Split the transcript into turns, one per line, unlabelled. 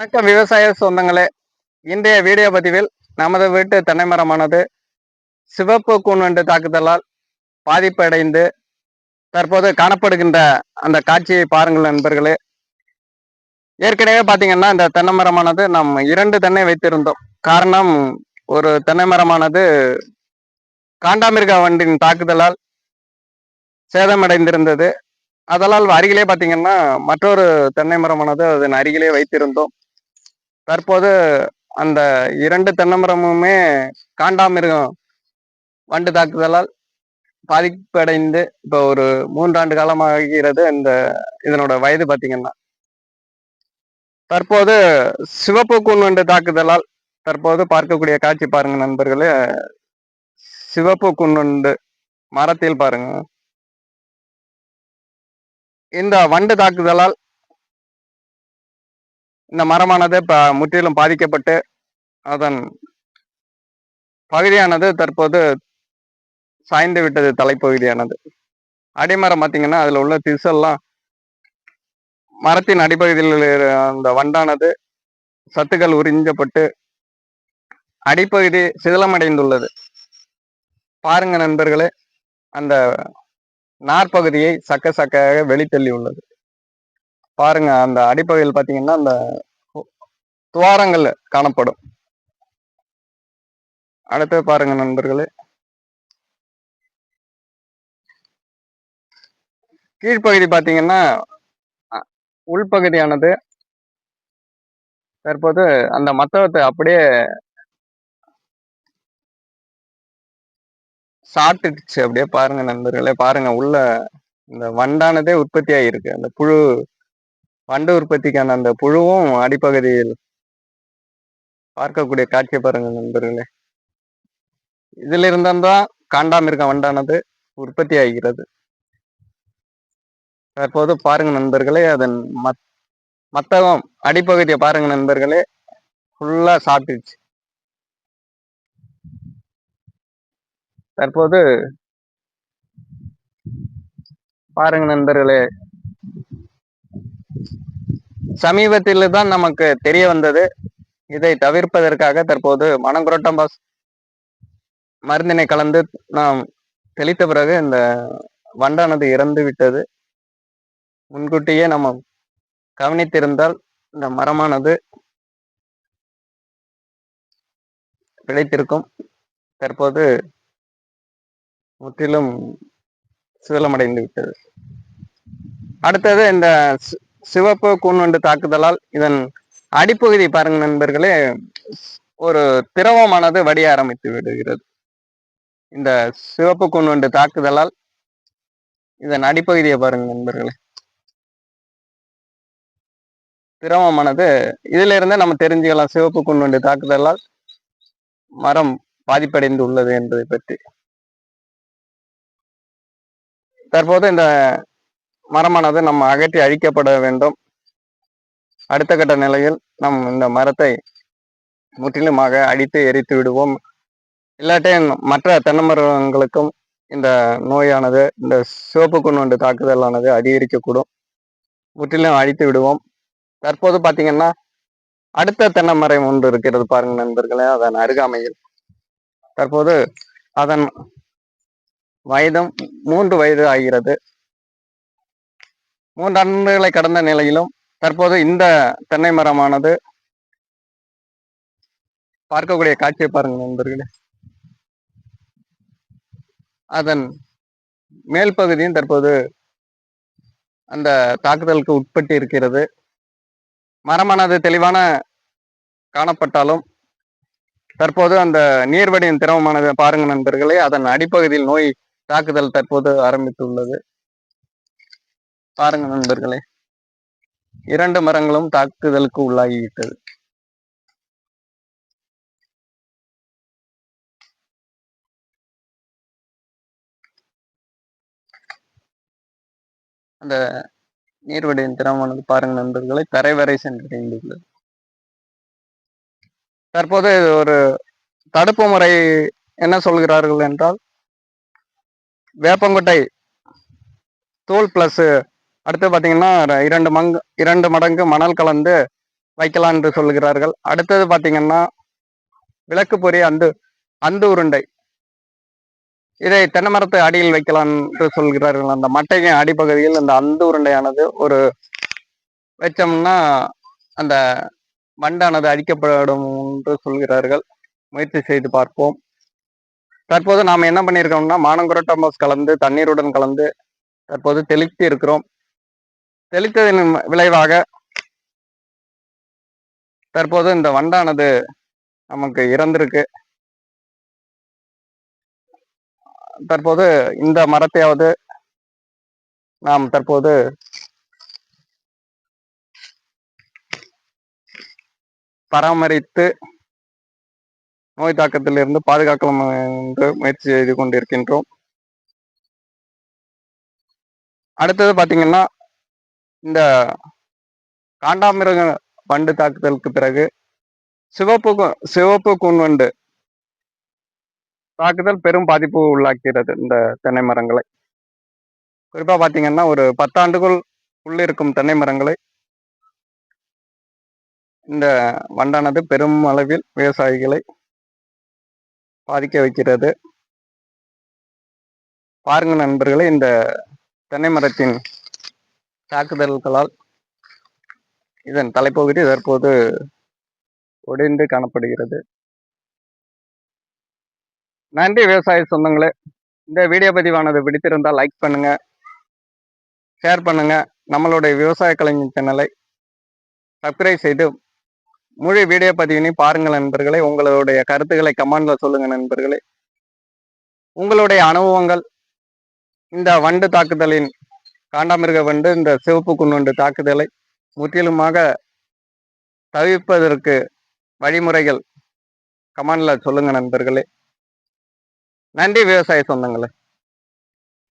வணக்கம் விவசாய சொந்தங்களே. இன்றைய வீடியோ பதிவில் நமது வீட்டு தென்னை மரமானது சிவப்பு கூன்வண்டு தாக்குதலால் பாதிப்படைந்து தற்போது காணப்படுகின்ற அந்த காட்சியை பாருங்கள் நண்பர்களே. ஏற்கனவே பார்த்தீங்கன்னா இந்த தென்னை மரமானது நாம் இரண்டு தென்னை வைத்திருந்தோம். காரணம் ஒரு தென்னை மரமானது காண்டாமிருக வண்டின் தாக்குதலால் சேதமடைந்திருந்தது. அதனால் அருகிலே பார்த்தீங்கன்னா மற்றொரு தென்னை மரமானது அதன் அருகிலே வைத்திருந்தோம். தற்போது அந்த இரண்டு தென்னை மரமுமே காண்டாமிருகம் வண்டு தாக்குதலால் பாதிப்படைந்து இப்போ ஒரு மூன்றாண்டு காலமாகிறது இந்த இதனோட வயது பார்த்தீங்கன்னா தற்போது சிவப்பு கூன்வண்டு தாக்குதலால் தற்போது பார்க்கக்கூடிய காட்சி பாருங்க நண்பர்களே. சிவப்பு குன்னுண்டு மரத்தில் பாருங்க. இந்த வண்டு தாக்குதலால் இந்த மரமானது இப்ப முற்றிலும் பாதிக்கப்பட்டு அதன் பகுதியானது தற்போது சாய்ந்து விட்டது தலைப்பகுதியானது. அடிமரம் பார்த்தீங்கன்னா அதில் உள்ள திசெல்லாம் மரத்தின் அடிப்பகுதியில் அந்த வண்டானது சத்துக்கள் உறிஞ்சப்பட்டு அடிப்பகுதி சிதிலமடைந்துள்ளது. பாருங்க நண்பர்களே அந்த நாற்பகுதியை சக்க சக்கையாக வெளித்தள்ளி உள்ளது பாருங்க அந்த அடிப்பகுதியில் பார்த்தீங்கன்னா அந்த துவாரங்கள் காணப்படும். அடுத்து பாருங்க நண்பர்களே. கீழ்ப்பகுதி பார்த்தீங்கன்னா உள்பகுதியானது. தற்போது அந்த மத்தவத்தை அப்படியே சாப்பிட்டுச்சு அப்படியே பாருங்க நண்பர்களே. பாருங்க உள்ள இந்த வண்டானதே உற்பத்தி ஆகியிருக்கு அந்த புழு வண்டு உற்பத்திக்கான அந்த புழுவும் அடிப்பகுதியில் பார்க்கக்கூடிய காட்சியை பாருங்க நண்பர்களே. இதுல இருந்தால்தான் காண்டாமிருக வண்டானது உற்பத்தி ஆகிறது. தற்போது பாருங்க நண்பர்களே அதன் மத் மத்தகம் அடிப்பகுதியை பாருங்க நண்பர்களே ஃபுல்லா சாப்பிட்டுச்சு தற்போது பாருங்க நண்பர்களே சமீபத்தில் தான் நமக்கு தெரிய வந்தது. இதை தவிர்ப்பதற்காக தற்போது மனங்குரோட்டம்பாஸ் மருந்தினை கலந்து நாம் தெளித்த பிறகு இந்த வண்டானது இறந்து விட்டது. முன்கூட்டியே நம்ம கவனித்திருந்தால் இந்த மரமானது பிழைத்திருக்கும் தற்போது முற்றிலும் சுதலமடைந்து விட்டது. அடுத்தது இந்த சிவப்பு கூண்வண்டு தாக்குதலால் இதன் அடிப்பகுதி பாருங்க நண்பர்களே ஒரு திரவமானது வடிய ஆரம்பித்து விடுகிறது. இந்த சிவப்பு கூண்வண்டு தாக்குதலால் இதன் அடிப்பகுதியை பாருங்க நண்பர்களே. திரவமானது இதுல இருந்தே நம்ம தெரிஞ்சுக்கலாம் சிவப்பு கூண்வண்டு தாக்குதலால் மரம் பாதிப்படைந்து உள்ளது என்பதை பற்றி. தற்போது இந்த மரமானது நம்ம அகற்றி அழிக்கப்பட வேண்டும். அடுத்த கட்ட நிலையில் நம் இந்த மரத்தை முற்றிலுமாக அடித்து எரித்து விடுவோம். இல்லாட்டே மற்ற தென்னை மரங்களுக்கும் இந்த நோயானது இந்த சிவப்பு குண்டு தாக்குதலானது அதிகரிக்கக்கூடும். முற்றிலும் அழித்து விடுவோம். தற்போது பார்த்தீங்கன்னா அடுத்த தென்னை மரம் ஒன்று இருக்கிறது பாருங்க நண்பர்களே அதன் அருகாமையில். தற்போது அதன் வயதும் மூன்று வயது ஆகிறது. மூன்றாண்டுகளை கடந்த நிலையிலும் தற்போது இந்த தென்னை மரமானது பார்க்கக்கூடிய காட்சியை பாருங்க நண்பர்களே. அதன் மேல் பகுதியும் தற்போது அந்த தாக்குதலுக்கு உட்பட்டு இருக்கிறது. மரமானது தெளிவான காணப்பட்டாலும் தற்போது அந்த நீர்வடியின் திரவமானது பாருங்க நண்பர்களே அதன் அடிப்பகுதியில் நோய் தாக்குதல் தற்போது ஆரம்பித்துள்ளது. பாருங்க நண்பர்களே. இரண்டு மரங்களும் தாக்குதலுக்கு உள்ளாகிவிட்டது. அந்த நீர்வடியின் திறமானது பாருங்க நண்பர்களை கரை வரை சென்றடைந்துள்ளது. தற்போது ஒரு தடுப்பு முறை என்ன சொல்கிறார்கள் என்றால் வேப்பங்கொட்டை தோல் பிளஸ் அடுத்து பார்த்தீங்கன்னா இரண்டு மங்கு இரண்டு மடங்கு மணல் கலந்து வைக்கலாம் என்று சொல்கிறார்கள். அடுத்தது பார்த்தீங்கன்னா விளக்கு பொறி அந்து அந்து உருண்டை. இதை தென்னை மரத்து அடியில் வைக்கலாம் என்று சொல்கிறார்கள். அந்த மட்டையின் அடிப்பகுதியில் அந்த அந்து உருண்டையானது ஒரு வச்சோம்னா அந்த மண்டானது அழிக்கப்படும் என்று சொல்கிறார்கள். முயற்சி செய்து பார்ப்போம். தற்போது நாம் என்ன பண்ணியிருக்கோம்னா மானங்குரட்டம்பஸ் கலந்து தண்ணீருடன் கலந்து தற்போது தெளித்து இருக்கிறோம். தெளித்ததின் விளைவாக தற்போது இந்த வண்டானது நமக்கு இறந்திருக்கு. தற்போது இந்த மரத்தையாவது நாம் தற்போது பராமரித்து நோய் தாக்கத்திலிருந்து பாதுகாக்கலாம் என்று முயற்சி செய்து கொண்டிருக்கின்றோம். அடுத்தது பார்த்தீங்கன்னா இந்த காண்டாமிருக வண்டு தாக்குதலுக்கு பிறகு சிவப்பு சிவப்பு கூன்வண்டு தாக்குதல் பெரும் பாதிப்பு உள்ளாக்கிறது இந்த தென்னை மரங்களை. குறிப்பா பாத்தீங்கன்னா ஒரு பத்தாண்டுகள் உள்ளிருக்கும் தென்னை மரங்களை இந்த வண்டானது பெரும் அளவில் விவசாயிகளை பாதிக்க வைக்கிறது. பாருங்க நண்பர்களே இந்த தென்னை மரத்தின் தாக்குதல்களால் இதன் தலைப்பகுதி தற்போது ஒடிந்து காணப்படுகிறது. நன்றி விவசாய சொந்தங்களே. இந்த வீடியோ பதிவானது பிடித்திருந்தால் லைக் பண்ணுங்க ஷேர் பண்ணுங்க. நம்மளுடைய விவசாய கலைஞர் சேனலை சப்ஸ்கிரைப் செய்து முழு வீடியோ பதிவினை பாருங்கள் நண்பர்களே. உங்களுடைய கருத்துக்களை கமெண்ட்ல சொல்லுங்க நண்பர்களே. உங்களுடைய அனுபவங்கள் இந்த வண்டு தாக்குதலின் காண்டாமிருக வண்டு இந்த சிவப்பு குன்வண்டு தாக்குதலை முற்றிலுமாக தவிர்ப்பதற்கு வழிமுறைகள் கமெண்ட்ல சொல்லுங்க நண்பர்களே. நன்றி விவசாய சொந்தங்களே.